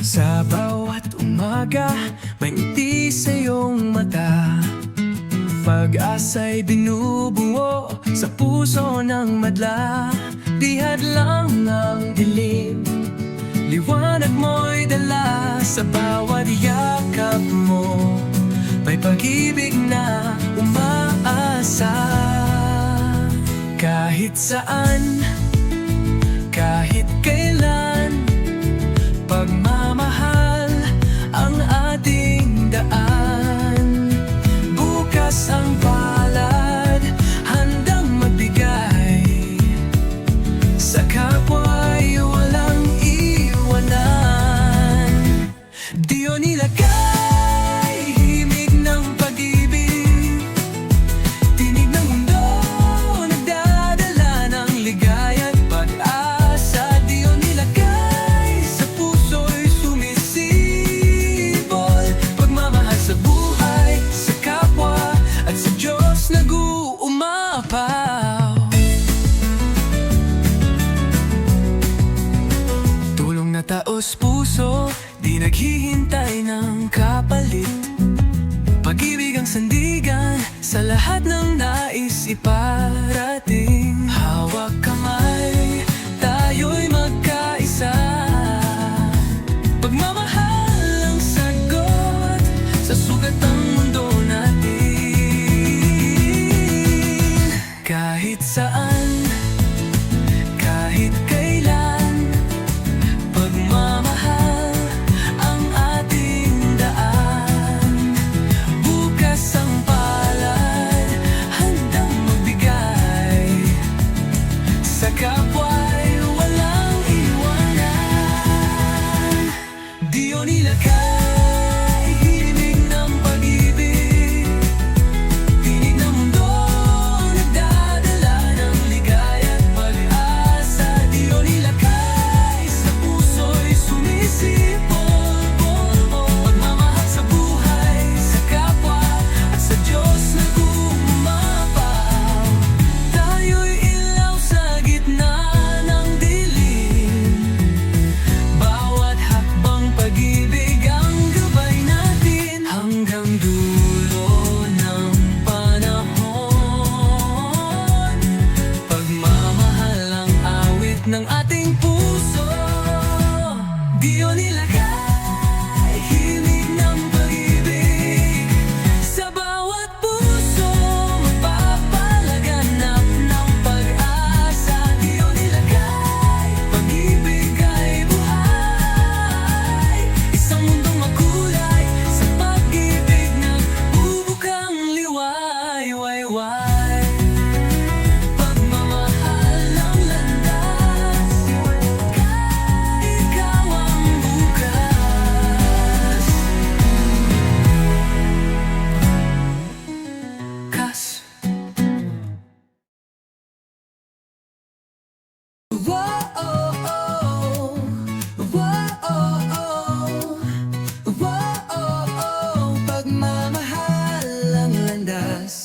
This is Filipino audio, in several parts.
Sa bawat umaga, may ngiti sa iyong mata. Pag-asa'y binubuo sa puso ng madla. Di hadlang ang dilim. Liwanag mo'y dala sa bawat yakap mo. May pag-ibig na umaasa. Kahit saan, kahit kailan taos puso, di naghihintay ng kapalit. Pag-ibig ang sandigan sa lahat ng nais iparating. Hawak kamay, tayo'y magkaisa. Pagmamahal ang sagot sa sugat ng mundo natin. Kahit saan, ng ating puso. Di yun nilagay,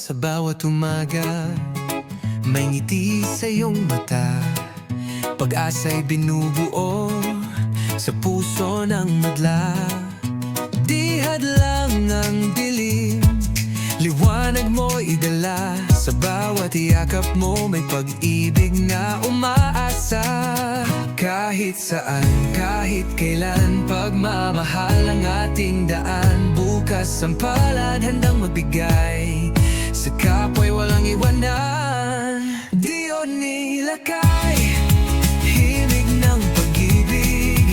Sa bawat umaga May ngiti sa iyong mata. Pag-asa'y binubuo Sa puso ng madla. Di hadlang ang dilim Liwanag mo idala Sa bawat yakap mo May pag-ibig na umaasa. Kahit saan, kahit kailan Pagmamahal ang ating daan. Bukas ang palad handang magbigay iwanan Di yun nilakay. Himig ng pag-ibig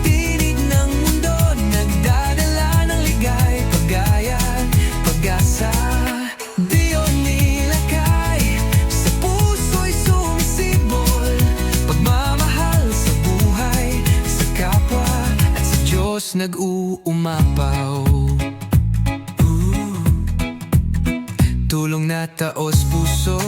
Tinig ng mundo Nagdadala ng ligay. Pagaya, pag-asa Di yun nilakay. Sa puso'y sumisibol Pagmamahal sa buhay Sa kapwa At sa Diyos nag-uumapaw Tulong na taos puso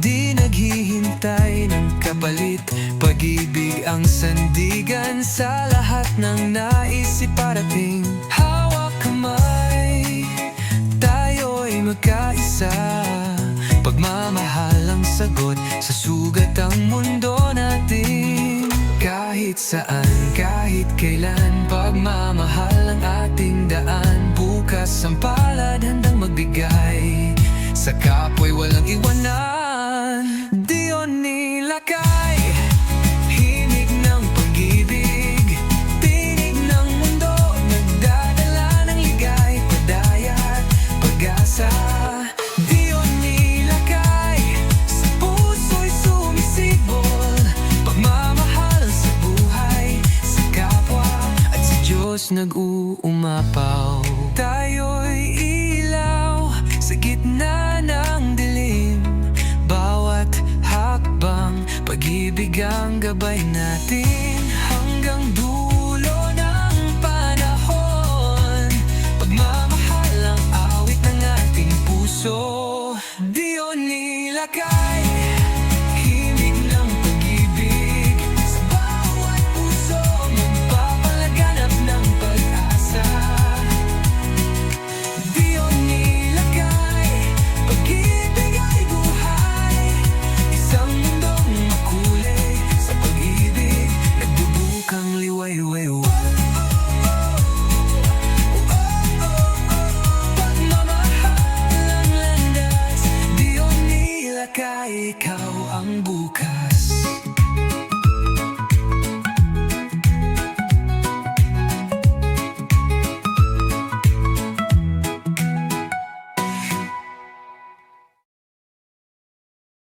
Di naghihintay ng kapalit. Pag-ibig ang sandigan Sa lahat ng nais iparating Hawak kamay Tayo'y magkaisa. Pagmamahal ang sagot Sa sugat ang mundo natin. Kahit saan, kahit kailan Pagmamahal ang ating daan. Bukas ang palad handang magbigay Sa kapwa'y walang iwanan. Diyon nilakay Himig ng pag-ibig. Tinig ng mundo Nagdadala ng ligay Padayat, pag-asa. Nilakay Sa puso'y sumisibol. Pagmamahal sa buhay Sa kapwa At sa nag-uumapaw Hanggang gabay natin Hanggang dulo ng panahon. Pagmamahal ang awit ng ating puso Di o